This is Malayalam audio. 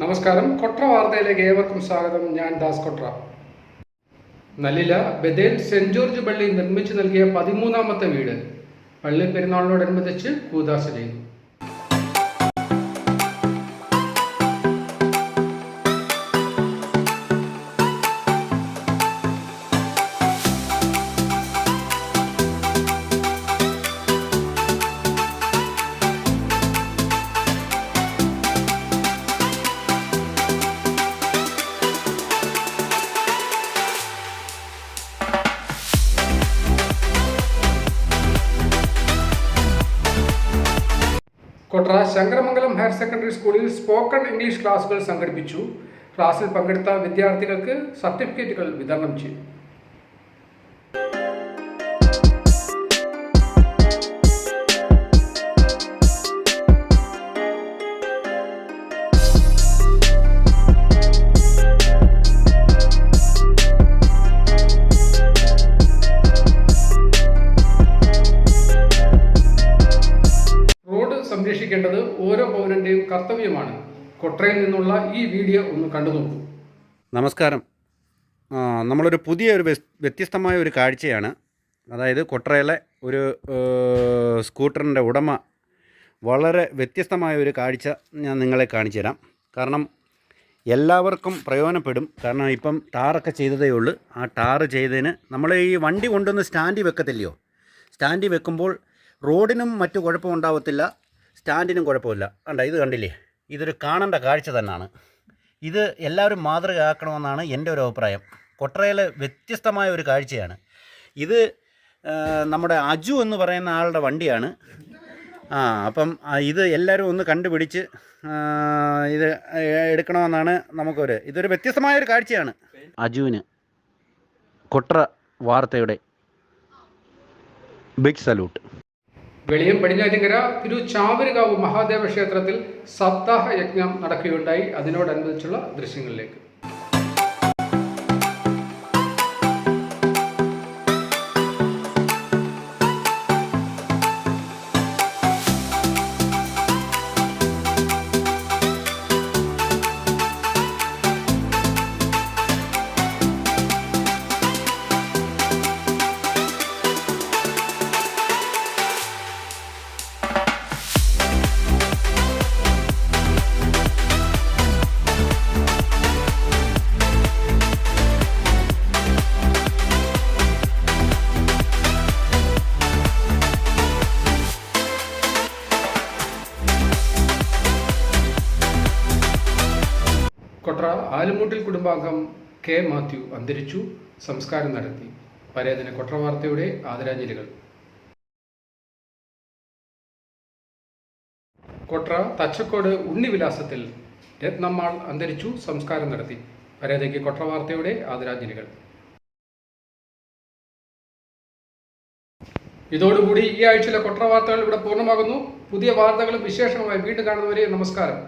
നമസ്കാരം. കൊട്ര വാർത്തയിലേക്ക് ഏവർക്കും സ്വാഗതം. ഞാൻ Das Kotra. Nallila Bethel Saint George പള്ളി നിർമ്മിച്ചു നൽകിയ പതിമൂന്നാമത്തെ വീട്. പള്ളി പെരുന്നാളിനോടനുബന്ധിച്ച് കൂതാശ ചെയ്തു. കൊട്ര ശങ്കരമംഗലം ഹയർ സെക്കൻഡറി സ്കൂളിൽ സ്പോക്കൺ ഇംഗ്ലീഷ് ക്ലാസുകൾ സംഘടിപ്പിച്ചു. ക്ലാസ്സിൽ പങ്കെടുത്ത വിദ്യാർത്ഥികൾക്ക് സർട്ടിഫിക്കറ്റുകൾ വിതരണം ചെയ്തു. ഓരോ പൗരന്റെയും കർത്തവ്യമാണ്. കൊട്ടയിൽ നിന്നുള്ള ഈ വീഡിയോ ഒന്ന് കണ്ടു നോക്കൂ. നമസ്കാരം. നമ്മളൊരു പുതിയ ഒരു വ്യത്യസ്തമായ ഒരു കാഴ്ചയാണ്. അതായത് കൊട്ടറയിലെ ഒരു സ്കൂട്ടറിന്റെ ഉടമ വളരെ വ്യത്യസ്തമായ ഒരു കാഴ്ച ഞാൻ നിങ്ങളെ കാണിച്ചു തരാം കാരണം എല്ലാവർക്കും പ്രയോജനപ്പെടും. കാരണം ഇപ്പം ടാറൊക്കെ ചെയ്തതേ ഉള്ളൂ. ആ ടാറ് ചെയ്തതിന് നമ്മൾ ഈ വണ്ടി കൊണ്ടുവന്ന് സ്റ്റാൻഡിൽ വെക്കത്തില്ലയോ? സ്റ്റാൻഡിൽ വെക്കുമ്പോൾ റോഡിനും മറ്റു കുഴപ്പമുണ്ടാവത്തില്ല. സ്റ്റാൻഡിനും കുഴപ്പമില്ല. കണ്ട ഇത് കണ്ടില്ലേ? ഇതൊരു കാണേണ്ട കാഴ്ച തന്നെയാണ് ഇത് എല്ലാവരും മാതൃകയാക്കണമെന്നാണ് എന്റെ ഒരു അഭിപ്രായം. കൊട്ടറയിലെ വ്യത്യസ്തമായ ഒരു കാഴ്ചയാണ്. ഇത് നമ്മുടെ അജു എന്ന് പറയുന്ന ആളുടെ വണ്ടിയാണ്. ആ അപ്പം ഇത് എല്ലാവരും ഒന്ന് കണ്ടുപിടിച്ച് ഇത് എടുക്കണമെന്നാണ് നമുക്കൊരു ഇതൊരു വ്യത്യസ്തമായ ഒരു കാഴ്ചയാണ്. അജുവിന് കൊട്ര വാർത്തയുടെ ബിഗ് സല്യൂട്ട്. വെളിയം പടിഞ്ഞാറ്റിങ്കര തിരു ചാവരുകാവ് മഹാദേവ ക്ഷേത്രത്തിൽ സപ്താഹ യജ്ഞം നടക്കുകയുണ്ടായി. അതിനോടനുബന്ധിച്ചുള്ള ദൃശ്യങ്ങളിലേക്ക്. കൊട്ര ആലുമൂട്ടിൽ കുടുംബാംഗം കെ മാത്യു അന്തരിച്ചു സംസ്കാരം നടത്തി. പരേതന കൊട്ര വാർത്തയുടെ ആദരാഞ്ജലികൾ. കൊട്ര തച്ചക്കോട് ഉണ്ണിവിലാസത്തിൽ രത്നമ്മാൾ അന്തരിച്ചു സംസ്കാരം നടത്തി. പരേതയ്ക്ക് കൊട്ര വാർത്തയുടെ ആദരാഞ്ജലികൾ. ഇതോടുകൂടി ഈ ആഴ്ചയിലെ കൊട്ട വാർത്തകൾ ഇവിടെ പൂർണമാകുന്നു. പുതിയ വാർത്തകളും വിശേഷങ്ങളുമായി വീണ്ടും കാണുന്നവരെ നമസ്കാരം.